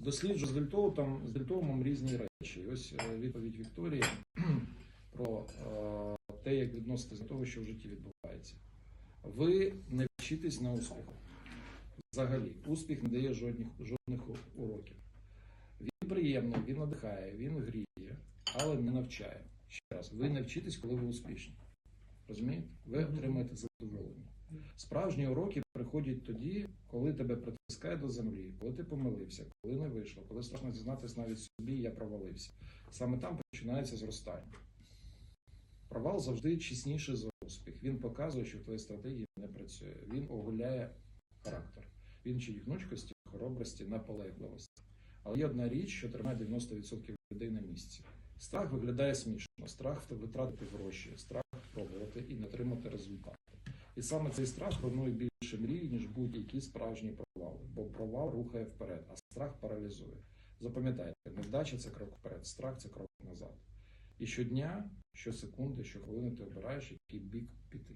Досліджую з дельтоутом, з дельтоумом різні речі. І Ось е, відповідь Вікторії про е, те, як відноситись до того, що в житті відбувається. Ви не вчитесь на успіху. Взагалі, успіх не дає жодних, жодних уроків. Він приємний, він надихає, він гріє, але не навчає. Ще раз, ви не вчитесь, коли ви успішні. Розумієте? Ви отримаєте задоволення. Справжні уроки приходять тоді, коли тебе притискає до землі, коли ти помилився, коли не вийшло, коли страшно зізнатись навіть собі, я провалився. Саме там починається зростання. Провал завжди чесніший за успіх. Він показує, що твоя стратегія не працює. Він оголяє характер. Він вчить гнучкості, хоробрості, наполегливості. Але є одна річ, що тримає 90% людей на місці. Страх виглядає смішно, страх втратити гроші, страх пробувати і не отримати результат. І саме цей страх руйнує більше мрій, ніж будь-які справжні провали, бо провал рухає вперед, а страх паралізує. Запам'ятайте, невдача це крок вперед, страх це крок назад. І щодня, щосекунди, щохвилини ти обираєш, який бік піти.